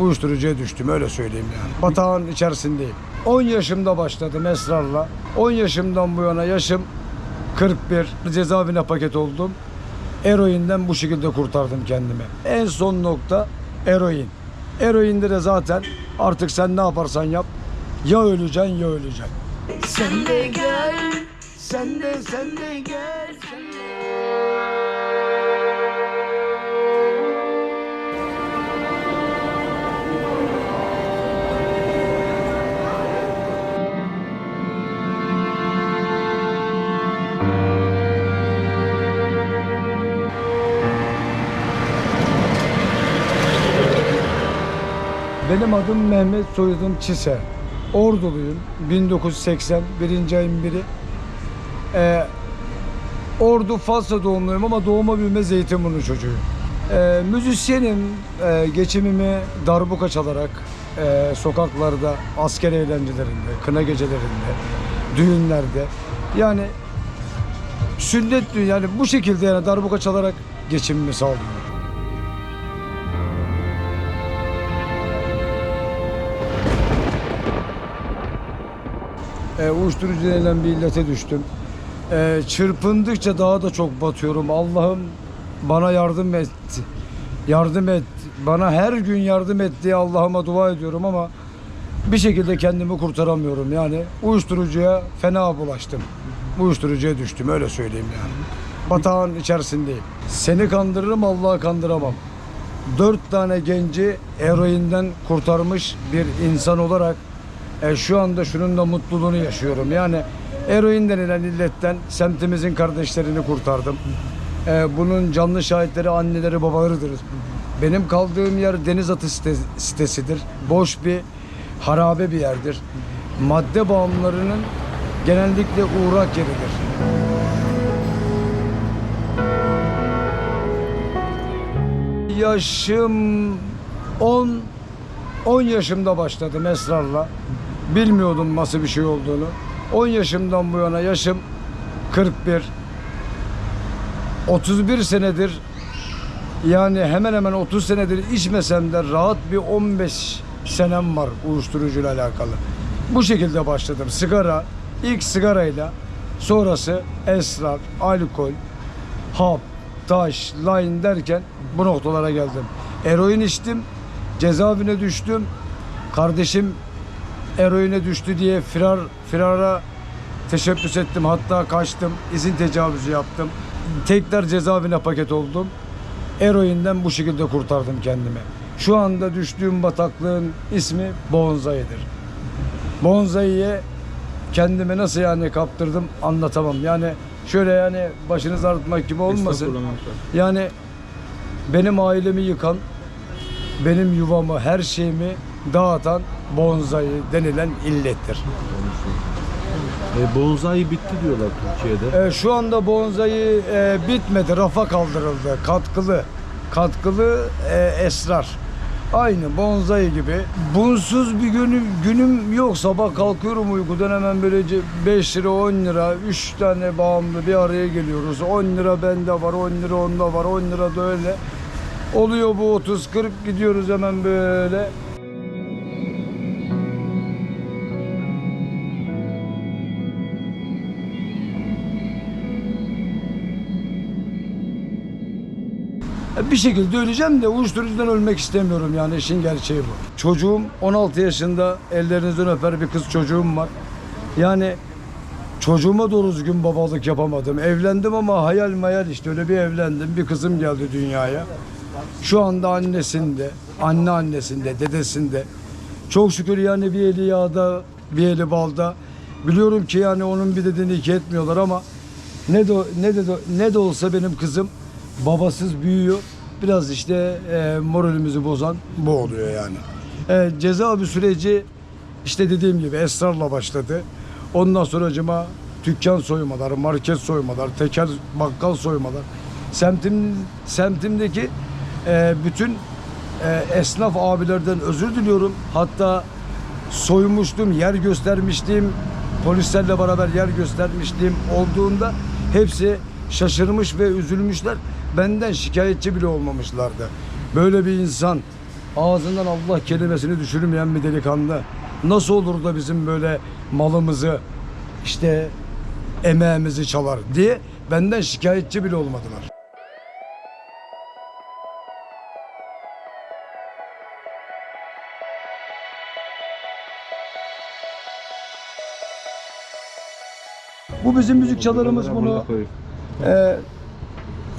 uyuşturucuya düştüm öyle söyleyeyim yani. Batağın içerisindeyim. 10 yaşımda başladım esrarla. 10 yaşımdan bu yana yaşım 41. Cezaevine paket oldum. Eroinden bu şekilde kurtardım kendimi. En son nokta eroin. Eroinde de zaten artık sen ne yaparsan yap ya öleceksin ya öleceksin. Sen de gel, sen de sen de gel. Benim adım Mehmet, soyadım Çise. Orduluyum. 1980, birinci ayın biri. Ee, Ordu Fasla doğumluyum ama doğuma büyüme Zeytinburnu çocuğuyum. Ee, müzisyenim. Ee, geçimimi darbuka çalarak e, sokaklarda, asker eğlencelerinde, kına gecelerinde, düğünlerde yani sünnet düğün yani bu şekilde yani darbuka çalarak geçimimi sağlıyorum. E, uyuşturucu denilen bir illete düştüm. E, çırpındıkça daha da çok batıyorum. Allah'ım bana yardım et. Yardım et. Bana her gün yardım et diye Allah'ıma dua ediyorum ama bir şekilde kendimi kurtaramıyorum. Yani uyuşturucuya fena bulaştım. Uyuşturucuya düştüm öyle söyleyeyim yani. Batağın içerisindeyim. Seni kandırırım Allah'ı kandıramam. Dört tane genci eroinden kurtarmış bir insan olarak e, şu anda şunun da mutluluğunu yaşıyorum. Yani eroin denilen illetten semtimizin kardeşlerini kurtardım. E, bunun canlı şahitleri anneleri babalarıdır. Benim kaldığım yer denizatı site, sitesidir. Boş bir harabe bir yerdir. Madde bağımlılarının genellikle uğrak yeridir. Yaşım 10 10 yaşımda başladım esrarla. Bilmiyordum nasıl bir şey olduğunu. 10 yaşımdan bu yana yaşım 41. 31 senedir yani hemen hemen 30 senedir içmesem de rahat bir 15 senem var uyuşturucuyla alakalı. Bu şekilde başladım. Sigara, ilk sigarayla sonrası esrar, alkol, hap, taş, line derken bu noktalara geldim. Eroin içtim, cezaevine düştüm. Kardeşim eroine düştü diye firar firara teşebbüs ettim. Hatta kaçtım. izin tecavüzü yaptım. Tekrar cezaevine paket oldum. Eroinden bu şekilde kurtardım kendimi. Şu anda düştüğüm bataklığın ismi Bonzai'dir. Bonzai'ye kendimi nasıl yani kaptırdım anlatamam. Yani şöyle yani başınız ağrıtmak gibi olmasın. Yani benim ailemi yıkan, benim yuvamı, her şeyimi dağıtan bonzai denilen illettir. E, bonsai bitti diyorlar Türkiye'de. Ee, şu anda bonzai e, bitmedi, rafa kaldırıldı. Katkılı, katkılı e, esrar. Aynı bonzai gibi. Bunsuz bir günüm, günüm yok. Sabah kalkıyorum uykudan hemen böylece 5 lira, 10 lira, 3 tane bağımlı bir araya geliyoruz. 10 lira bende var, 10 lira onda var, 10 lira da öyle. Oluyor bu 30-40 gidiyoruz hemen böyle. Bir şekilde öleceğim de uyuşturucudan ölmek istemiyorum yani işin gerçeği bu. Çocuğum 16 yaşında ellerinizden öper bir kız çocuğum var. Yani çocuğuma doğru düzgün babalık yapamadım. Evlendim ama hayal mayal işte öyle bir evlendim. Bir kızım geldi dünyaya. Şu anda annesinde, anne annesinde, dedesinde. Çok şükür yani bir eli yağda, bir eli balda. Biliyorum ki yani onun bir dediğini iki etmiyorlar ama ne de ne de ne de olsa benim kızım babasız büyüyor. Biraz işte e, moralimizi bozan bu oluyor yani. E, cezaevi süreci işte dediğim gibi esrarla başladı. Ondan sonra cıma dükkan soymalar, market soymalar, tekel bakkal soymalar. Semtim semtimdeki e, bütün e, esnaf abilerden özür diliyorum. Hatta soymuştum, yer göstermiştim, polislerle beraber yer göstermiştim olduğunda hepsi şaşırmış ve üzülmüşler. Benden şikayetçi bile olmamışlardı. Böyle bir insan ağzından Allah kelimesini düşürmeyen bir delikanlı. Nasıl olur da bizim böyle malımızı işte emeğimizi çalar diye benden şikayetçi bile olmadılar. Bu bizim müzik çalarımız bunu. Ee,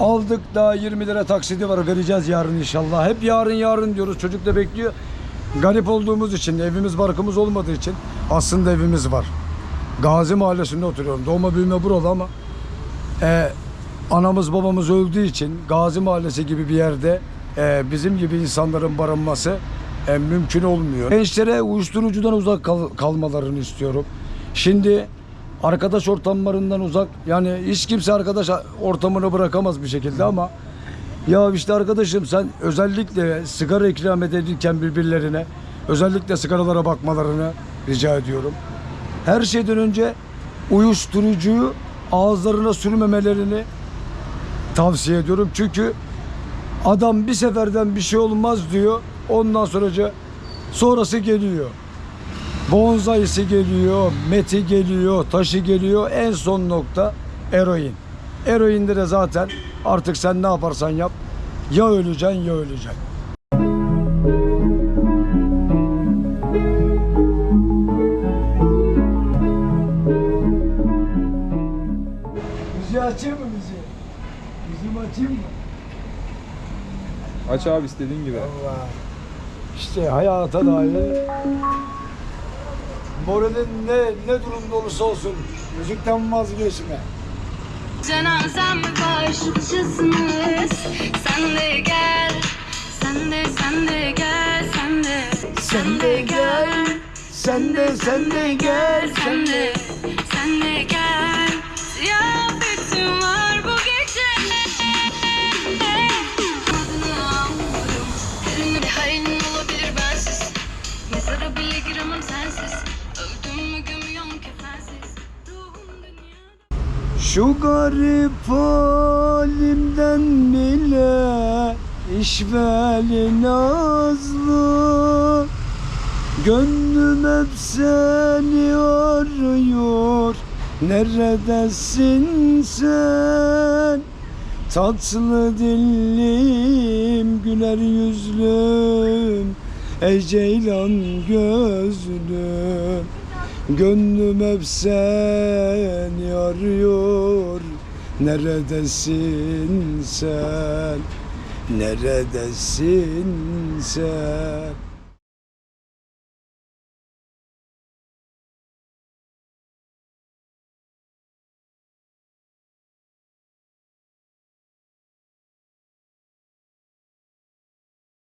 aldık daha 20 lira taksidi var vereceğiz yarın inşallah. Hep yarın yarın diyoruz çocuk da bekliyor. Garip olduğumuz için evimiz barkımız olmadığı için aslında evimiz var. Gazi Mahallesi'nde oturuyorum. Doğma büyüme buralı ama e, anamız babamız öldüğü için Gazi Mahallesi gibi bir yerde e, bizim gibi insanların barınması e, mümkün olmuyor. Gençlere uyuşturucudan uzak kal- kalmalarını istiyorum. Şimdi arkadaş ortamlarından uzak yani hiç kimse arkadaş ortamını bırakamaz bir şekilde ama ya işte arkadaşım sen özellikle sigara ikram edilirken birbirlerine özellikle sigaralara bakmalarını rica ediyorum. Her şeyden önce uyuşturucuyu ağızlarına sürmemelerini tavsiye ediyorum. Çünkü adam bir seferden bir şey olmaz diyor. Ondan sonraca sonrası geliyor. Bonzayısı geliyor, meti geliyor, taşı geliyor. En son nokta eroin. Eroinde de zaten artık sen ne yaparsan yap ya öleceksin ya öleceksin. Müziği açayım mı müziği? Müziğimi açayım mı? Aç abi istediğin gibi. Allah. İşte hayata dair moralin ne, ne durumda olursa olsun müzikten vazgeçme. Cenazem karşılaşısınız Sen de gel Sen de sen de gel Sen de. Sen de gel Sen de sen de gel Sen de Sen de gel Şu garip halimden bile işveli nazlı. Gönlüm hep seni arıyor Neredesin sen? Tatlı dillim güler yüzlüm Ey ceylan gözlüm Gönlüm hep seni arıyor Neredesin sen? Neredesin sen